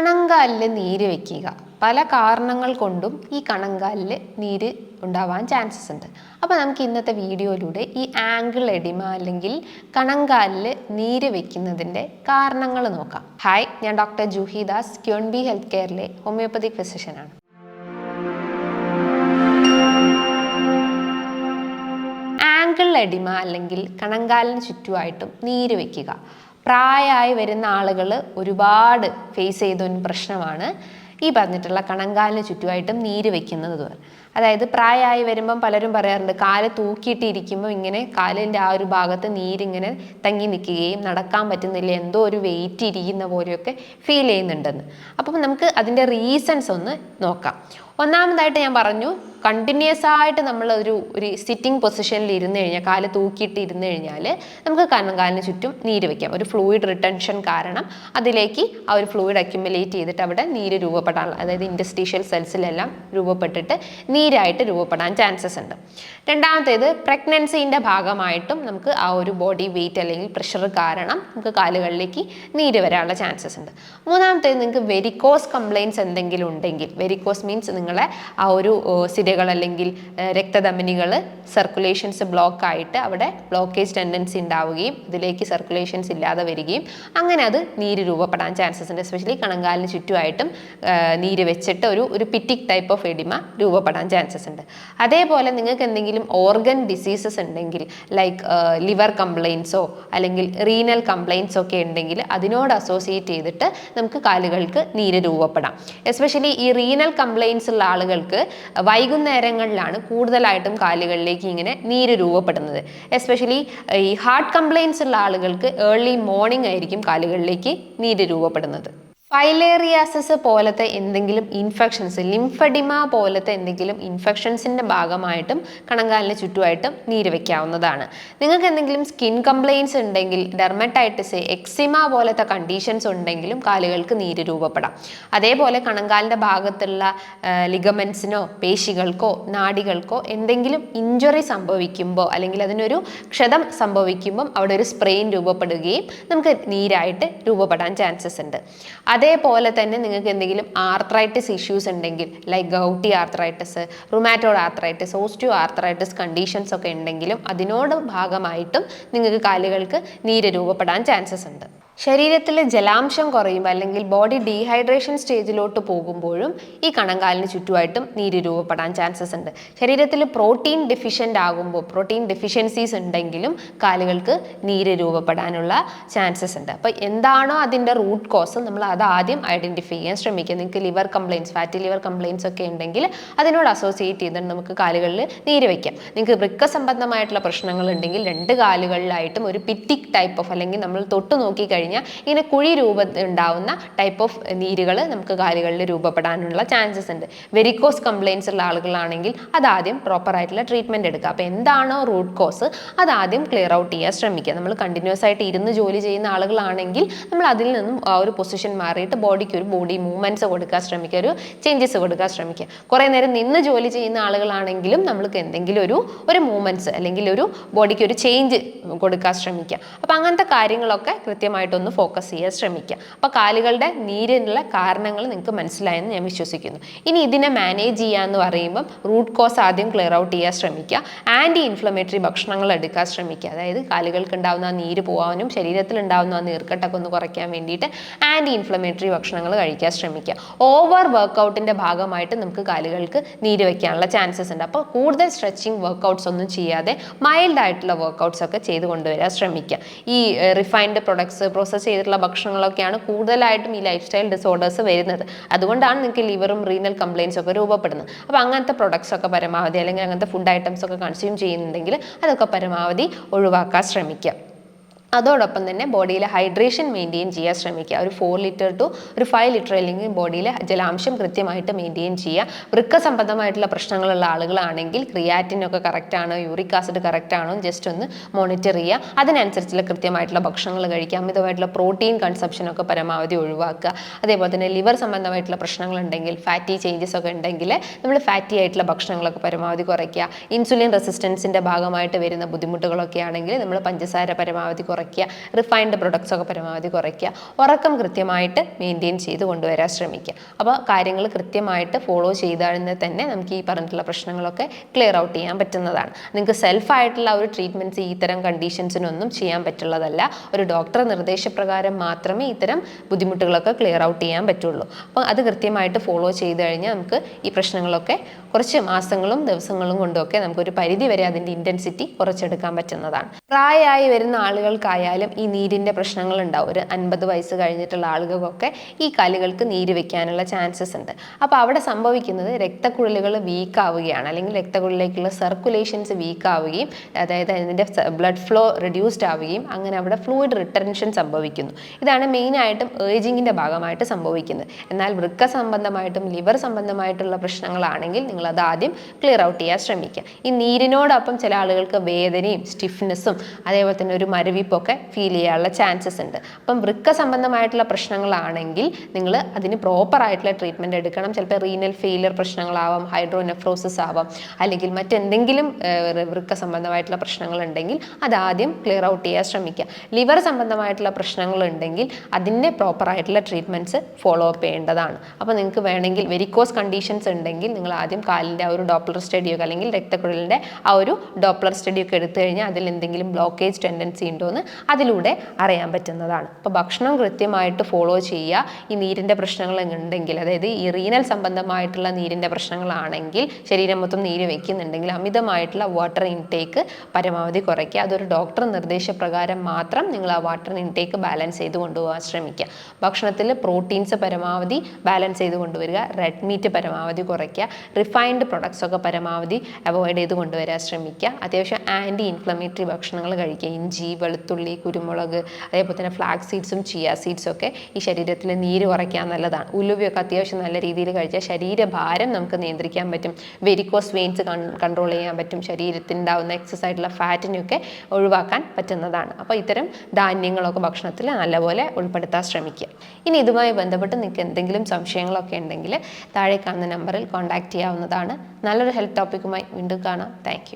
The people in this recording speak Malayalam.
കണങ്കാലിൽ നീര് വെക്കുക. പല കാരണങ്ങൾ കൊണ്ടും ഈ കണങ്കാലിൽ നീര് ഉണ്ടാവാൻ ചാൻസസ് ഉണ്ട്. അപ്പോൾ നമുക്ക് ഇന്നത്തെ വീഡിയോയിലൂടെ ഈ ആംഗിൾ എഡിമ അല്ലെങ്കിൽ കണങ്കാലിൽ നീര് വെക്കുന്നതിന്റെ കാരണങ്ങൾ നോക്കാം. ഹായ് ഞാൻ ഡോക്ടർ ജൂഹിദാസ് ക്യോൺബി ഹെൽത്ത് കെയറിലെ ഹോമിയോപ്പതിക് ഫിസിഷ്യനാണ് ആംഗിൾ എഡിമ അല്ലെങ്കിൽ കണങ്കാലിന് ചുറ്റുമായിട്ടും നീര് വെക്കുക. പ്രായമായി വരുന്ന ആളുകൾ ഒരുപാട് ഫേസ് ചെയ്ത ഒരു പ്രശ്നമാണ് ഈ പറഞ്ഞിട്ടുള്ള കണങ്കാലിന് ചുറ്റുമായിട്ടും നീര് വെക്കുന്നത് അതായത് പ്രായമായി വരുമ്പം പലരും പറയാറുണ്ട് കാൽ തൂക്കിയിട്ടിരിക്കുമ്പോൾ ഇങ്ങനെ കാലിന്റെ ആ ഒരു ഭാഗത്ത് നീരിങ്ങനെ തങ്ങി നിൽക്കുകയും നടക്കാൻ പറ്റുന്നില്ല എന്തോ ഒരു വെയിറ്റ് ഇരിക്കുന്ന പോലെയൊക്കെ ഫീൽ ചെയ്യുന്നുണ്ടെന്ന്. അപ്പം നമുക്ക് അതിന്റെ റീസൺസ് ഒന്ന് നോക്കാം. ഒന്നാമതായിട്ട് ഞാൻ പറഞ്ഞു കണ്ടിന്യൂസ് ആയിട്ട് നമ്മൾ ഒരു ഒരു സിറ്റിംഗ് പൊസിഷനിൽ ഇരുന്ന് കഴിഞ്ഞാൽ കാൽ തൂക്കിയിട്ട് ഇരുന്ന് കഴിഞ്ഞാൽ നമുക്ക് കണ്ണുകാലിന് ചുറ്റും നീര് വയ്ക്കാം ഒരു ഫ്ലൂയിഡ് റിട്ടൻഷൻ കാരണം അതിലേക്ക് ആ ഒരു ഫ്ലൂയിഡ് അക്യുമുലേറ്റ് ചെയ്തിട്ട് അവിടെ നീര് രൂപപ്പെടാനുള്ള അതായത് ഇൻഡസ്ട്രീഷ്യൽ സെൽസിലെല്ലാം രൂപപ്പെട്ടിട്ട് നീരായിട്ട് രൂപപ്പെടാൻ ചാൻസസ് ഉണ്ട്. രണ്ടാമത്തേത് പ്രഗ്നൻസിന്റെ ഭാഗമായിട്ടും നമുക്ക് ആ ഒരു ബോഡി വെയിറ്റ് അല്ലെങ്കിൽ പ്രഷർ കാരണം നമുക്ക് കാലുകളിലേക്ക് നീര് വരാനുള്ള ചാൻസസ് ഉണ്ട്. മൂന്നാമത്തേത് നിങ്ങൾക്ക് വെരിക്കോസ് കംപ്ലയിൻസ് എന്തെങ്കിലും ഉണ്ടെങ്കിൽ വെരിക്കോസ് മീൻസ് നിങ്ങളെ ആ ഒരു സിരകൾ അല്ലെങ്കിൽ രക്തധമനികൾ സർക്കുലേഷൻസ് ബ്ലോക്ക് ആയിട്ട് അവിടെ ബ്ലോക്കേജ് ടെൻഡൻസി ഉണ്ടാവുകയും ഇതിലേക്ക് സർക്കുലേഷൻസ് ഇല്ലാതെ വരികയും അങ്ങനെ അത് നീര് രൂപപ്പെടാൻ ചാൻസസ് ഉണ്ട്. എസ്പെഷ്യലി കണങ്കാലിന് ചുറ്റുമായിട്ടും നീര് വെച്ചിട്ട് ഒരു ഒരു പിറ്റിക് ടൈപ്പ് ഓഫ് എഡിമ രൂപപ്പെടാൻ ചാൻസസ് ഉണ്ട്. അതേപോലെ നിങ്ങൾക്ക് എന്തെങ്കിലും ഓർഗൻ ഡിസീസസ് ഉണ്ടെങ്കിൽ ലൈക്ക് ലിവർ കംപ്ലയിൻസോ അല്ലെങ്കിൽ റീനൽ കംപ്ലയിൻസ് ഒക്കെ ഉണ്ടെങ്കിൽ അതിനോട് അസോസിയേറ്റ് ചെയ്തിട്ട് നമുക്ക് കാലുകൾക്ക് നീര് രൂപപ്പെടാം. എസ്പെഷ്യലി ഈ റീനൽ കംപ്ലയിൻസ് ഉള്ള ആളുകൾക്ക് വൈകുന്നേരങ്ങളിലാണ് കൂടുതലായിട്ടും കാലുകളിലേക്ക് ഇങ്ങനെ നീര് രൂപപ്പെടുന്നത്. എസ്പെഷ്യലി ഈ ഹാർട്ട് കംപ്ലയിൻസ് ഉള്ള ആളുകൾക്ക് ഏർലി മോർണിംഗ് ആയിരിക്കും കാലുകളിലേക്ക് നീര് രൂപപ്പെടുന്നത്. ഫൈലേറിയാസിസ് പോലത്തെ എന്തെങ്കിലും ഇൻഫെക്ഷൻസ് ലിംഫഡിമ പോലത്തെ എന്തെങ്കിലും ഇൻഫെക്ഷൻസിന്റെ ഭാഗമായിട്ടും കണങ്കാലിന് ചുറ്റുമായിട്ടും നീര് വയ്ക്കാവുന്നതാണ് നിങ്ങൾക്ക് എന്തെങ്കിലും സ്കിൻ കംപ്ലയിൻസ് ഉണ്ടെങ്കിൽ ഡെർമറ്റൈറ്റിസ് എക്സിമ പോലത്തെ കണ്ടീഷൻസ് ഉണ്ടെങ്കിലും കാലുകൾക്ക് നീര് രൂപപ്പെടാം. അതേപോലെ കണങ്കാലിന്റെ ഭാഗത്തുള്ള ലിഗമെൻസിനോ പേശികൾക്കോ നാടികൾക്കോ എന്തെങ്കിലും ഇഞ്ചുറി സംഭവിക്കുമ്പോൾ അല്ലെങ്കിൽ അതിനൊരു ക്ഷതം സംഭവിക്കുമ്പം അവിടെ ഒരു സ്പ്രെയിൻ രൂപപ്പെടുകയും നമുക്ക് നീരായിട്ട് രൂപപ്പെടാൻ ചാൻസസ് ഉണ്ട്. അതേപോലെ തന്നെ നിങ്ങൾക്ക് എന്തെങ്കിലും ആർത്രൈറ്റിസ് ഇഷ്യൂസ് ഉണ്ടെങ്കിൽ like gouty arthritis rheumatoid arthritis osteoarthritis conditions ഒക്കെ ഉണ്ടെങ്കിലും അതിനോട് ഭാഗമായിട്ടും നിങ്ങൾക്ക് കാലുകൾക്ക് നീര് രൂപപ്പെടാൻ ചാൻസസ് ഉണ്ട്. ശരീരത്തിലെ ജലാംശം കുറയുമ്പോൾ അല്ലെങ്കിൽ ബോഡി ഡീഹൈഡ്രേഷൻ സ്റ്റേജിലോട്ട് പോകുമ്പോഴും ഈ കണങ്കാലിന് ചുറ്റുമായിട്ടും നീര് രൂപപ്പെടാൻ ചാൻസസ് ഉണ്ട്. ശരീരത്തിൽ പ്രോട്ടീൻ ഡെഫിഷ്യന്റ് ആകുമ്പോൾ പ്രോട്ടീൻ ഡെഫിഷ്യൻസീസ് ഉണ്ടെങ്കിലും കാലുകൾക്ക് നീര് രൂപപ്പെടാനുള്ള ചാൻസസ് ഉണ്ട്. അപ്പോൾ എന്താണോ അതിന്റെ റൂട്ട് കോസ് നമ്മൾ അത് ആദ്യം ഐഡന്റിഫൈ ചെയ്യാൻ ശ്രമിക്കുക. നിങ്ങൾക്ക് liver complaints fatty liver complaints ഒക്കെ ഉണ്ടെങ്കിൽ അതിനോട് അസോസിയേറ്റ് ചെയ്തുകൊണ്ട് നമുക്ക് കാലുകളിൽ നീര് വയ്ക്കാം. നിങ്ങൾക്ക് വൃക്ക സംബന്ധമായിട്ടുള്ള പ്രശ്നങ്ങൾ ഉണ്ടെങ്കിൽ രണ്ട് കാലുകളിലായിട്ടും ഒരു പിറ്റിക് ടൈപ്പ് ഓഫ് അല്ലെങ്കിൽ നമ്മൾ തൊട്ട് നോക്കി കഴിഞ്ഞാൽ ഇങ്ങനെ കുഴി രൂപ ഉണ്ടാവുന്ന ടൈപ്പ് ഓഫ് നീരുകൾ നമുക്ക് കാലുകളിൽ രൂപപ്പെടാനുള്ള ചാൻസസ് ഉണ്ട്. വെരിക്കോസ് കംപ്ലയിൻസ് ഉള്ള ആളുകളാണെങ്കിൽ അതാദ്യം പ്രോപ്പർ ആയിട്ടുള്ള ട്രീറ്റ്മെന്റ് എടുക്കുക. അപ്പോൾ എന്താണോ റൂട്ട് കോസ് അതാദ്യം ക്ലിയർ ഔട്ട് ചെയ്യാൻ ശ്രമിക്കുക. നമ്മൾ കണ്ടിന്യൂസ് ആയിട്ട് ഇരുന്ന് ജോലി ചെയ്യുന്ന ആളുകളാണെങ്കിൽ നമ്മൾ അതിൽ നിന്നും ആ ഒരു പൊസിഷൻ മാറിയിട്ട് ബോഡിക്ക് ഒരു ബോഡി മൂവ്മെന്റ്സ് കൊടുക്കാൻ ശ്രമിക്കുക. ഒരു ചേഞ്ചസ് കൊടുക്കാൻ ശ്രമിക്കുക. കുറേ നേരം നിന്ന് ജോലി ചെയ്യുന്ന ആളുകളാണെങ്കിലും നമ്മൾക്ക് എന്തെങ്കിലും ഒരു ഒരു മൂവ്മെന്റ്സ് അല്ലെങ്കിൽ ഒരു ബോഡിക്ക് ഒരു ചേഞ്ച് കൊടുക്കാൻ ശ്രമിക്കുക. അപ്പോൾ അങ്ങനത്തെ കാര്യങ്ങളൊക്കെ കൃത്യമായിട്ടൊന്ന് ഫോക്കസ് ചെയ്യാൻ ശ്രമിക്കുക. അപ്പോൾ കാലുകളുടെ നീരിനുള്ള കാരണങ്ങൾ നിങ്ങൾക്ക് മനസ്സിലായെന്ന് ഞാൻ വിശ്വസിക്കുന്നു. ഇനി ഇതിനെ മാനേജ് ചെയ്യുക എന്ന് പറയുമ്പം റൂട്ട് കോസ് ആദ്യം ക്ലിയർ ഔട്ട് ചെയ്യാൻ ശ്രമിക്കുക. ആന്റി ഇൻഫ്ലമേറ്ററി ഭക്ഷണങ്ങൾ എടുക്കാൻ ശ്രമിക്കുക. അതായത് കാലുകൾക്ക് ഉണ്ടാകുന്ന നീര് പോകാനും ശരീരത്തിൽ ഉണ്ടാകുന്ന ആ നീർക്കെട്ടൊക്കെ ഒന്ന് കുറയ്ക്കാൻ വേണ്ടിയിട്ട് ആന്റി ഇൻഫ്ലമേറ്ററി ഭക്ഷണങ്ങൾ കഴിക്കാൻ ശ്രമിക്കുക. ഓവർ വർക്കൗട്ടിന്റെ ഭാഗമായിട്ട് നമുക്ക് കാലുകൾക്ക് നീര് വയ്ക്കാനുള്ള ചാൻസസ് ഉണ്ട്. അപ്പോൾ കൂടുതൽ സ്ട്രെച്ചിങ് വർക്കൗട്ട്സ് ഒന്നും ചെയ്യാതെ മൈൽഡ് ആയിട്ടുള്ള വർക്കൗട്ട്സ് ഒക്കെ ചെയ്ത് കൊണ്ടുവരാൻ ശ്രമിക്കുക. ഈ റിഫൈൻഡ് പ്രൊഡക്ട്സ് പ്രോസസ്സ് ചെയ്തിട്ടുള്ള ഭക്ഷണങ്ങളൊക്കെയാണ് കൂടുതലായിട്ടും ഈ ലൈഫ് സ്റ്റൈൽ ഡിസോർഡേഴ്സ് വരുന്നത്. അതുകൊണ്ടാണ് നിങ്ങൾക്ക് ലിവറും റീനൽ കംപ്ലയിൻസ് ഒക്കെ രൂപപ്പെടുന്നത്. അപ്പോൾ അങ്ങനത്തെ പ്രൊഡക്ട്സ് ഒക്കെ പരമാവധി അല്ലെങ്കിൽ അങ്ങനത്തെ ഫുഡ് ഐറ്റംസ് ഒക്കെ കൺസ്യൂം ചെയ്യുന്നുണ്ടെങ്കിൽ അതൊക്കെ പരമാവധി ഒഴിവാക്കാൻ ശ്രമിക്കുക. അതോടൊപ്പം തന്നെ ബോഡിയിലെ ഹൈഡ്രേഷൻ മെയിന്റെയിൻ ചെയ്യാൻ ശ്രമിക്കുക. ഒരു ഫോർ ലിറ്റർ ടു ഒരു ഫൈവ് ലിറ്റർ അല്ലെങ്കിൽ ബോഡിയിലെ ജലാംശം കൃത്യമായിട്ട് മെയിന്റെയിൻ ചെയ്യുക. വൃക്ക സംബന്ധമായിട്ടുള്ള പ്രശ്നങ്ങളുള്ള ആളുകളാണെങ്കിൽ ക്രിയാറ്റിനൊക്കെ കറക്റ്റ് ആണോ യൂറിക് ആസിഡ് കറക്റ്റ് ആണോ ജസ്റ്റ് ഒന്ന് മോണിറ്റർ ചെയ്യുക. അതിനനുസരിച്ചുള്ള കൃത്യമായിട്ടുള്ള ഭക്ഷണങ്ങൾ കഴിക്കുക. അമിതമായിട്ടുള്ള പ്രോട്ടീൻ കൺസപ്ഷൻ ഒക്കെ പരമാവധി ഒഴിവാക്കുക. അതേപോലെ തന്നെ ലിവർ സംബന്ധമായിട്ടുള്ള പ്രശ്നങ്ങളുണ്ടെങ്കിൽ ഫാറ്റി ചേഞ്ചസ് ഒക്കെ ഉണ്ടെങ്കിൽ നമ്മൾ ഫാറ്റി ആയിട്ടുള്ള ഭക്ഷണങ്ങളൊക്കെ പരമാവധി കുറയ്ക്കുക. ഇൻസുലിൻ റെസിസ്റ്റൻസിന്റെ ഭാഗമായിട്ട് വരുന്ന ബുദ്ധിമുട്ടുകളൊക്കെ ആണെങ്കിൽ നമ്മൾ പഞ്ചസാര പരമാവധി കുറയ്ക്കുക. കുറയ്ക്കുക. റിഫൈൻഡ് പ്രൊഡക്ട്സ് ഒക്കെ പരമാവധി കുറയ്ക്കുക. ഉറക്കം കൃത്യമായിട്ട് മെയിന്റെയിൻ ചെയ്ത് കൊണ്ടുവരാൻ ശ്രമിക്കുക. അപ്പോൾ കാര്യങ്ങൾ കൃത്യമായിട്ട് ഫോളോ ചെയ്താൽ തന്നെ നമുക്ക് ഈ പറഞ്ഞിട്ടുള്ള പ്രശ്നങ്ങളൊക്കെ ക്ലിയർ ഔട്ട് ചെയ്യാൻ പറ്റുന്നതാണ്. നിങ്ങൾക്ക് സെൽഫായിട്ടുള്ള ഒരു ട്രീറ്റ്മെന്റ്സ് ഈ ഇത്തരം കണ്ടീഷൻസിനൊന്നും ചെയ്യാൻ പറ്റുള്ളതല്ല. ഒരു ഡോക്ടർ നിർദ്ദേശപ്രകാരം മാത്രമേ ഇത്തരം ബുദ്ധിമുട്ടുകളൊക്കെ ക്ലിയർ ഔട്ട് ചെയ്യാൻ പറ്റുള്ളൂ. അപ്പോൾ അത് കൃത്യമായിട്ട് ഫോളോ ചെയ്ത് കഴിഞ്ഞാൽ നമുക്ക് ഈ പ്രശ്നങ്ങളൊക്കെ കുറച്ച് മാസങ്ങളും ദിവസങ്ങളും കൊണ്ടൊക്കെ നമുക്കൊരു പരിധി വരെ അതിന്റെ ഇന്റൻസിറ്റി കുറച്ചെടുക്കാൻ പറ്റുന്നതാണ്. പ്രായമായി വരുന്ന ആളുകൾക്കായാലും ഈ നീരിന്റെ പ്രശ്നങ്ങൾ ഉണ്ടാവും ഒരു അൻപത് വയസ്സ് കഴിഞ്ഞിട്ടുള്ള ആളുകൾക്കൊക്കെ ഈ കാലുകൾക്ക് നീര് വെക്കാനുള്ള ചാൻസസ് ഉണ്ട്. അപ്പോൾ അവിടെ സംഭവിക്കുന്നത് രക്തക്കുഴലുകൾ വീക്കാവുകയാണ്. അല്ലെങ്കിൽ രക്തക്കുഴലിലേക്കുള്ള സർക്കുലേഷൻസ് വീക്കാവുകയും അതായത് അതിന്റെ ബ്ലഡ് ഫ്ലോ റിഡ്യൂസ്ഡ് ആവുകയും അങ്ങനെ അവിടെ ഫ്ലൂയിഡ് റിട്ടൻഷൻ സംഭവിക്കുന്നു. ഇതാണ് മെയിനായിട്ടും ഏജിങ്ങിന്റെ ഭാഗമായിട്ട് സംഭവിക്കുന്നത്. എന്നാൽ വൃക്ക സംബന്ധമായിട്ടും ലിവർ സംബന്ധമായിട്ടുള്ള പ്രശ്നങ്ങളാണെങ്കിൽ നിങ്ങൾ അത് ആദ്യം ക്ലിയർ ഔട്ട് ചെയ്യാൻ ശ്രമിക്കുക. ഈ നീരിനോടൊപ്പം ചില ആളുകൾക്ക് വേദനയും സ്റ്റിഫ്നെസ്സും അതേപോലെ തന്നെ ഒരു മരവിപ്പൊക്കെ ഫീൽ ചെയ്യാനുള്ള ചാൻസസ് ഉണ്ട്. അപ്പം വൃക്ക സംബന്ധമായിട്ടുള്ള പ്രശ്നങ്ങളാണെങ്കിൽ നിങ്ങൾ അതിന് പ്രോപ്പർ ആയിട്ടുള്ള ട്രീറ്റ്മെന്റ് എടുക്കണം. ചിലപ്പോൾ റീനൽ ഫെയിലിയർ പ്രശ്നങ്ങളാവാം ഹൈഡ്രോനെഫ്രോസിസ് ആവാം അല്ലെങ്കിൽ മറ്റെന്തെങ്കിലും വൃക്ക സംബന്ധമായിട്ടുള്ള പ്രശ്നങ്ങളുണ്ടെങ്കിൽ അത് ആദ്യം ക്ലിയർ ഔട്ട് ചെയ്യാൻ ശ്രമിക്കുക. ലിവർ സംബന്ധമായിട്ടുള്ള പ്രശ്നങ്ങളുണ്ടെങ്കിൽ അതിന്റെ പ്രോപ്പർ ആയിട്ടുള്ള ട്രീറ്റ്മെന്റ്സ് ഫോളോ അപ്പ് ചെയ്യേണ്ടതാണ്. അപ്പോൾ നിങ്ങൾക്ക് വേണമെങ്കിൽ വെരിക്കോസ് കണ്ടീഷൻസ് ഉണ്ടെങ്കിൽ നിങ്ങൾ ആദ്യം കാലിന്റെ ആ ഒരു ഡോപ്ലർ സ്റ്റഡിയോ അല്ലെങ്കിൽ രക്തക്കുഴലിന്റെ ആ ഒരു ഡോപ്ലർ സ്റ്റഡിയൊക്കെ എടുത്തു കഴിഞ്ഞാൽ അതിൽ എന്തെങ്കിലും ബ്ലോക്കേജ് ടെൻഡൻസി ഉണ്ടോ എന്ന് അതിലൂടെ അറിയാൻ പറ്റുന്നതാണ്. അപ്പോൾ ഭക്ഷണം കൃത്യമായിട്ട് ഫോളോ ചെയ്യുക. ഈ നീരിന്റെ പ്രശ്നങ്ങൾ ഉണ്ടെങ്കിൽ അതായത് ഈ റീനൽ സംബന്ധമായിട്ടുള്ള നീരിന്റെ പ്രശ്നങ്ങളാണെങ്കിൽ ശരീരം മൊത്തം നീര് വയ്ക്കുന്നുണ്ടെങ്കിൽ അമിതമായിട്ടുള്ള വാട്ടർ ഇൻടേക്ക് പരമാവധി കുറയ്ക്കുക. അതൊരു ഡോക്ടർ നിർദ്ദേശപ്രകാരം മാത്രം നിങ്ങൾ ആ വാട്ടർ ഇൻടേക്ക് ബാലൻസ് ചെയ്ത് കൊണ്ടുപോകാൻ ശ്രമിക്കുക. ഭക്ഷണത്തിൽ പ്രോട്ടീൻസ് പരമാവധി ബാലൻസ് ചെയ്ത് കൊണ്ടുവരിക. റെഡ് മീറ്റ് പരമാവധി കുറയ്ക്കുക. റിഫൈൻഡ് പ്രൊഡക്ട്സ് ഒക്കെ പരമാവധി അവോയ്ഡ് ചെയ്ത് കൊണ്ടുവരാൻ ശ്രമിക്കുക. അത്യാവശ്യം ആന്റി ഇൻഫ്ലമേറ്ററി ഭക്ഷണങ്ങൾ കഴിക്കുക. ഇഞ്ചി വെളുത്തുള്ളി കുരുമുളക് അതേപോലെ തന്നെ ഫ്ലാക്സ് സീഡ്സും ചിയ സീഡ്സും ഒക്കെ ഈ ശരീരത്തിൽ നീര് കുറയ്ക്കാൻ നല്ലതാണ്. ഉലുവയൊക്കെ അത്യാവശ്യം നല്ല രീതിയിൽ കഴിച്ചാൽ ശരീരഭാരം നമുക്ക് നിയന്ത്രിക്കാൻ പറ്റും. വെരിക്കോസ് വെയിൻസ് കൺട്രോൾ ചെയ്യാൻ പറ്റും. ശരീരത്തിനുണ്ടാവുന്ന എക്സസ് ആയിട്ടുള്ള ഫാറ്റിനെയൊക്കെ ഒഴിവാക്കാൻ പറ്റുന്നതാണ്. അപ്പോൾ ഇത്തരം ധാന്യങ്ങളൊക്കെ ഭക്ഷണത്തിൽ നല്ലപോലെ ഉൾപ്പെടുത്താൻ ശ്രമിക്കുക. ഇനി ഇതുമായി ബന്ധപ്പെട്ട് നിങ്ങൾക്ക് എന്തെങ്കിലും സംശയങ്ങളൊക്കെ ഉണ്ടെങ്കിൽ താഴെ കാണുന്ന നമ്പറിൽ കോൺടാക്റ്റ് ചെയ്യാവുന്നതാണ്. നല്ലൊരു ഹെൽത്ത് ടോപ്പിക്കുമായി വീണ്ടും കാണാം. താങ്ക്